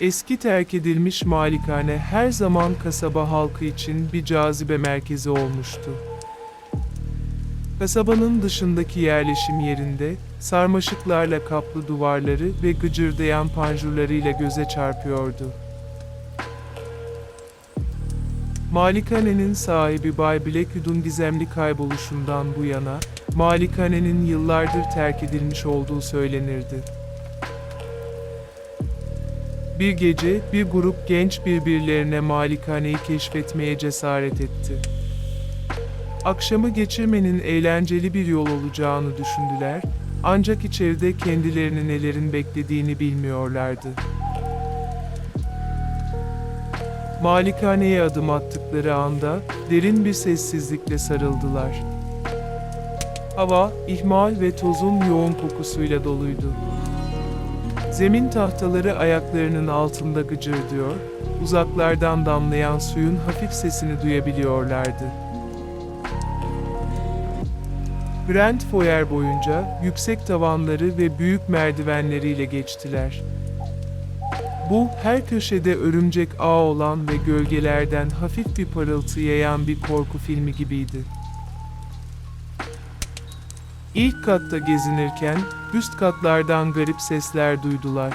Eski terk edilmiş malikane her zaman kasaba halkı için bir cazibe merkezi olmuştu. Kasabanın dışındaki yerleşim yerinde, sarmaşıklarla kaplı duvarları ve gıcırdayan panjurlarıyla göze çarpıyordu. Malikanenin sahibi Bay Blackwood'un gizemli kayboluşundan bu yana, Malikanenin yıllardır terk edilmiş olduğu söylenirdi. Bir gece bir grup genç birbirlerine malikaneyi keşfetmeye cesaret etti. Akşamı geçirmenin eğlenceli bir yol olacağını düşündüler, ancak içeride kendilerini nelerin beklediğini bilmiyorlardı. Malikaneye adım attıkları anda derin bir sessizlikle sarıldılar. Hava, ihmal ve tozun yoğun kokusuyla doluydu. Zemin tahtaları ayaklarının altında gıcırdıyor, uzaklardan damlayan suyun hafif sesini duyabiliyorlardı. Grand Foyer boyunca yüksek tavanları ve büyük merdivenleriyle geçtiler. Bu, her köşede örümcek ağ olan ve gölgelerden hafif bir parıltı yayan bir korku filmi gibiydi. İlk katta gezinirken, üst katlardan garip sesler duydular.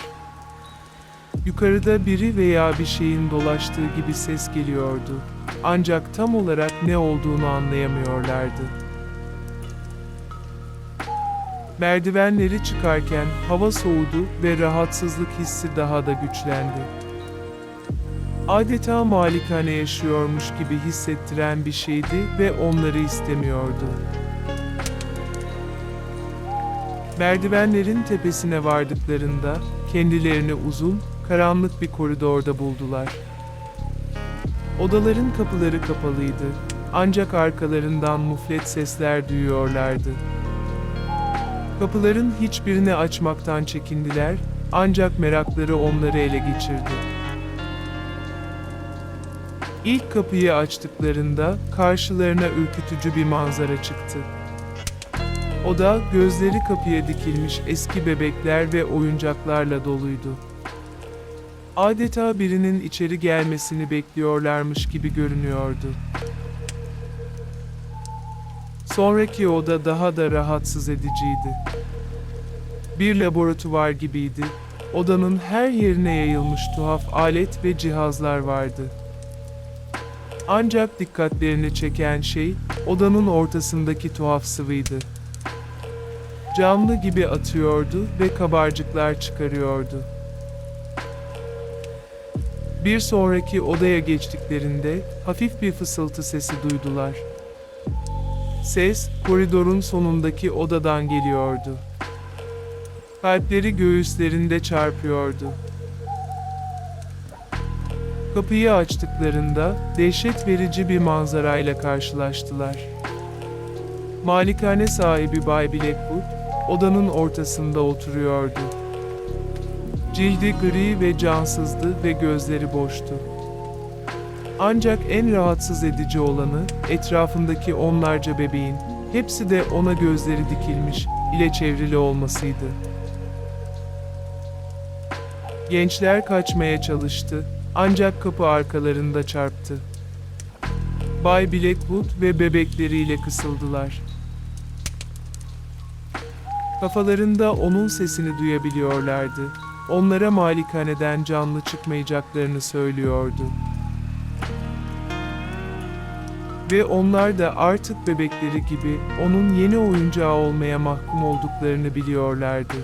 Yukarıda biri veya bir şeyin dolaştığı gibi ses geliyordu. Ancak tam olarak ne olduğunu anlayamıyorlardı. Merdivenleri çıkarken hava soğudu ve rahatsızlık hissi daha da güçlendi. Adeta malikane yaşıyormuş gibi hissettiren bir şeydi ve onları istemiyordu. Merdivenlerin tepesine vardıklarında kendilerini uzun, karanlık bir koridorda buldular. Odaların kapıları kapalıydı. Ancak arkalarından muflet sesler duyuyorlardı. Kapıların hiçbirini açmaktan çekindiler, ancak merakları onları ele geçirdi. İlk kapıyı açtıklarında karşılarına ürkütücü bir manzara çıktı. Oda gözleri kapıya dikilmiş eski bebekler ve oyuncaklarla doluydu. Adeta birinin içeri gelmesini bekliyorlarmış gibi görünüyordu. Sonraki oda daha da rahatsız ediciydi. Bir laboratuvar gibiydi. Odanın her yerine yayılmış tuhaf alet ve cihazlar vardı. Ancak dikkatlerini çeken şey odanın ortasındaki tuhaf sıvıydı. Canlı gibi atıyordu ve kabarcıklar çıkarıyordu. Bir sonraki odaya geçtiklerinde hafif bir fısıltı sesi duydular. Ses, koridorun sonundaki odadan geliyordu. Kalpleri göğüslerinde çarpıyordu. Kapıyı açtıklarında dehşet verici bir manzarayla karşılaştılar. Malikane sahibi Bay Blackwood, odanın ortasında oturuyordu. Cildi gri ve cansızdı ve gözleri boştu. Ancak en rahatsız edici olanı, etrafındaki onlarca bebeğin, hepsi de ona gözleri dikilmiş, ile çevrili olmasıydı. Gençler kaçmaya çalıştı, ancak kapı arkalarında çarptı. Bay Blackwood ve bebekleriyle kısıldılar. Kafalarında onun sesini duyabiliyorlardı. Onlara malikaneden canlı çıkmayacaklarını söylüyordu. Ve onlar da artık bebekleri gibi onun yeni oyuncağı olmaya mahkum olduklarını biliyorlardı.